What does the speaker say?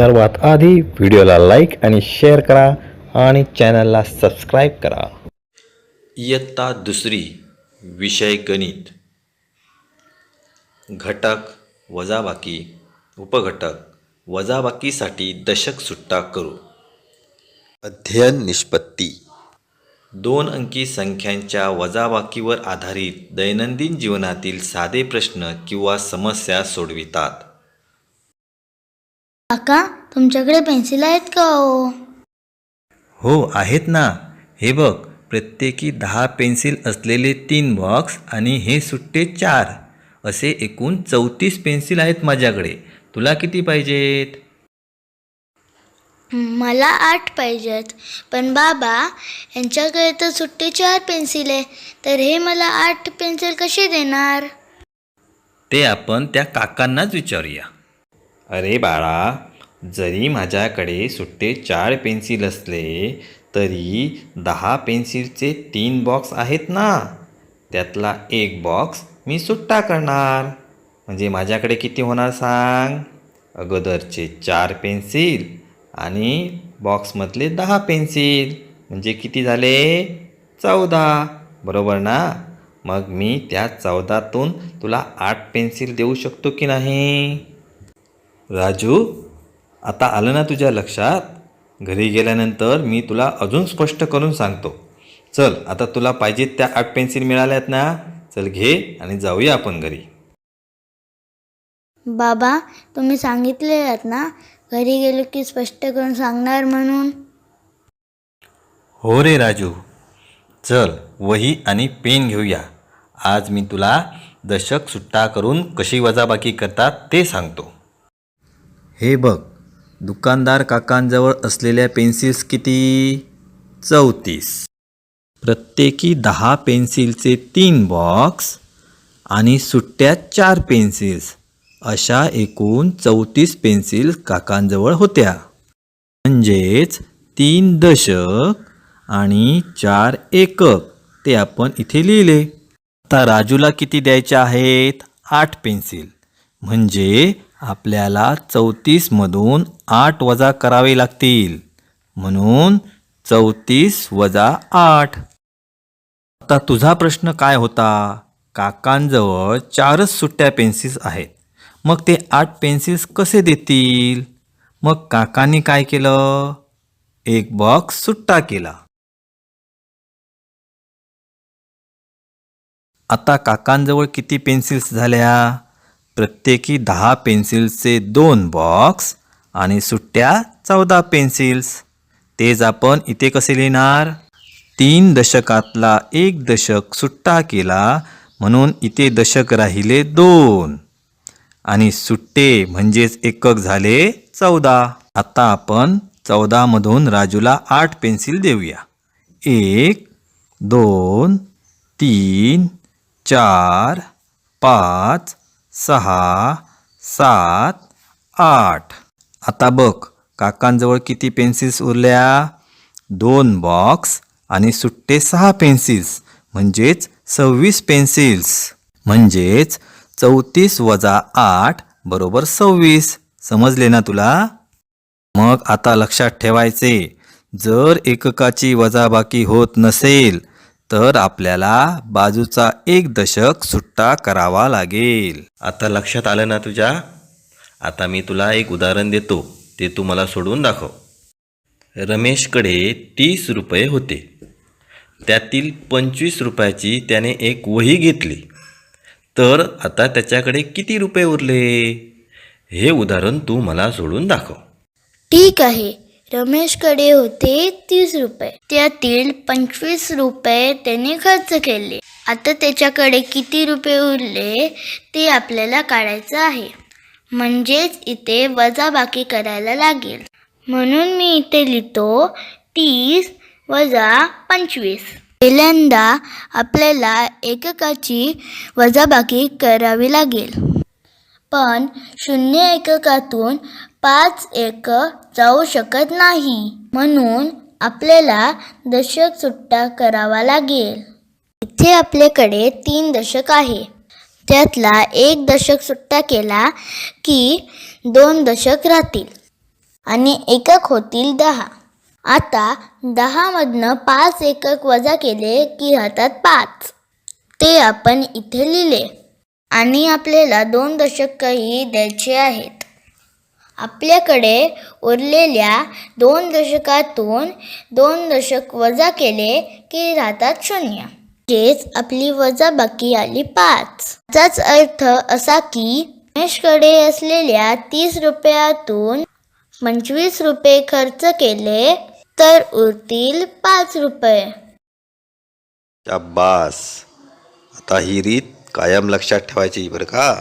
सर्वात आधी व्हिडिओला लाईक आणि शेअर करा आणि चॅनलला सबस्क्राईब करा. इयत्ता दुसरी विषय गणित. घटक वजाबाकी उपघटक वजाबाकीसाठी दशक सुट्टा करू. अध्ययन निष्पत्ती. दोन अंकी संख्यांच्या वजाबाकीवर आधारित दैनंदिन जीवनातील साधे प्रश्न किंवा समस्या सोडवितात. काका तुमच्याकडे पेन्सिल आहेत का हो? हो आहेत ना. हे बघ प्रत्येकी दहा पेन्सिल असलेले तीन बॉक्स आणि हे सुट्टे चार. असे एकूण चौतीस पेन्सिल आहेत माझ्याकडे. तुला किती पाहिजेत? मला आठ पाहिजेत. पण बाबा यांच्याकडे तर सुट्टे चार पेन्सिल आहे. तर हे मला आठ पेन्सिल कसे देणार? ते आपण त्या काकांनाच विचारूया. अरे बाळा जरी माझ्याकडे सुट्टे चार पेन्सिल असले तरी दहा पेन्सिलचे तीन बॉक्स आहेत ना? त्यातला एक बॉक्स मी सुट्टा करणार. म्हणजे माझ्याकडे किती होणार सांग? अगोदरचे चार पेन्सिल आणि बॉक्समधले दहा पेन्सिल. म्हणजे किती झाले? चौदा. बरोबर ना? मग मी त्या चौदातून तुला आठ पेन्सिल देऊ शकतो की नाही? राजू आता आलं ना तुझ्या लक्षात? घरी गेल्यानंतर मी तुला अजून स्पष्ट करून सांगतो. चल आता तुला पाहिजेत त्या आठ पेन्सिल मिळाल्यात ना? चल घे आणि जाऊया आपण घरी. बाबा तुम्ही सांगितले आहेत ना? घरी गेलो की स्पष्ट करून सांगणार म्हणून. हो रे राजू. चल वही आणि पेन घेऊया. आज मी तुला दशक सुट्टा करून कशी वजाबाकी करतात ते सांगतो. हे बघ दुकानदार काकांजवळ असलेल्या पेन्सिल्स किती? चौतीस. प्रत्येकी दहा पेन्सिलचे तीन बॉक्स आणि सुट्ट्या चार पेन्सिल्स. अशा एकूण चौतीस पेन्सिल काकांजवळ होत्या. म्हणजेच तीन दशक आणि चार एकक ते आपण इथे लिहिले. आता राजूला किती द्यायचे आहेत? आठ पेन्सिल. म्हणजे आपल्याला चौतीसमधून आठ वजा करावे लागतील. म्हणून चौतीस वजा आठ. आता तुझा प्रश्न काय होता? काकांजवळ चारच सुट्ट्या पेन्सिल्स आहेत. मग ते आठ पेन्सिल्स कसे देतील? मग काकांनी काय केलं? एक बॉक्स सुट्टा केला. आता काकांजवळ किती पेन्सिल्स झाल्या? प्रत्येकी दहा पेन्सिल्सचे दोन बॉक्स आणि सुट्ट्या चौदा पेन्सिल्स. तेच आपण इथे कसे लिहिणार? तीन दशकातला एक दशक सुट्टा केला म्हणून इथे दशक राहिले दोन. आणि सुट्टे म्हणजेच एकक झाले चौदा. आता आपण चौदामधून राजूला आठ पेन्सिल देऊया. एक दोन तीन चार पाच सहा सात आठ. आता बघ काकांजवळ किती पेन्सिल्स उरल्या? दोन बॉक्स आणि सुट्टे सहा पेन्सिल्स म्हणजेच सव्वीस पेन्सिल्स. म्हणजेच चौतीस वजा आठ बरोबर सव्वीस. समजले ना तुला? मग आता लक्षात ठेवायचे जर एककाची वजाबाकी होत नसेल तर आपल्याला बाजूचा एक दशक सुट्टा करावा लागेल. आता लक्षात आलं ना तुझ्या? आता मी तुला एक उदाहरण देतो. ते तू मला सोडून दाखव. रमेशकडे तीस रुपये होते. त्यातील पंचवीस रुपयाची त्याने एक वही घेतली. तर आता त्याच्याकडे किती रुपये उरले? हे उदाहरण तू मला सोडून दाखव. ठीक आहे. रमेशकडे होते तीस रुपये. त्यातील पंचवीस रुपये त्याने खर्च केले. आता त्याच्याकडे किती रुपये उरले ते आपल्याला काढायचं आहे. म्हणजेच इथे वजाबाकी करायला लागेल. म्हणून मी इथे लिहितो तीस वजा पंचवीस. पहिल्यांदा आपल्याला एककाची वजाबाकी करावी लागेल. पण शून्य एककातून पाच एक जाऊ शकत नाही. म्हणून आपल्याला दशक सुट्टा करावा लागेल. इथे आपल्याकडे तीन दशक आहे. त्यातला एक दशक सुट्टा केला की दोन दशक राहतील. आणि एकक होतील दहा. आता दहामधनं पाच एकक वजा केले की राहतात पाच. ते आपण इथे लिहिले. आणि आपल्याला दोन दशकही द्यायचे आहेत. आपल्याकडे उरलेल्या दोन दशकातून दोन दशक वजा केले की राहतात शून्य. म्हणजेच आपली वजाबाकी आली पाच. याचाच अर्थ असा की रमेशकडे असलेल्या तीस रुपयातून पंचवीस रुपये खर्च केले तर उरतील पाच रुपये. शाबास. आता ही रीत कायम लक्षात ठेवायची बरं का?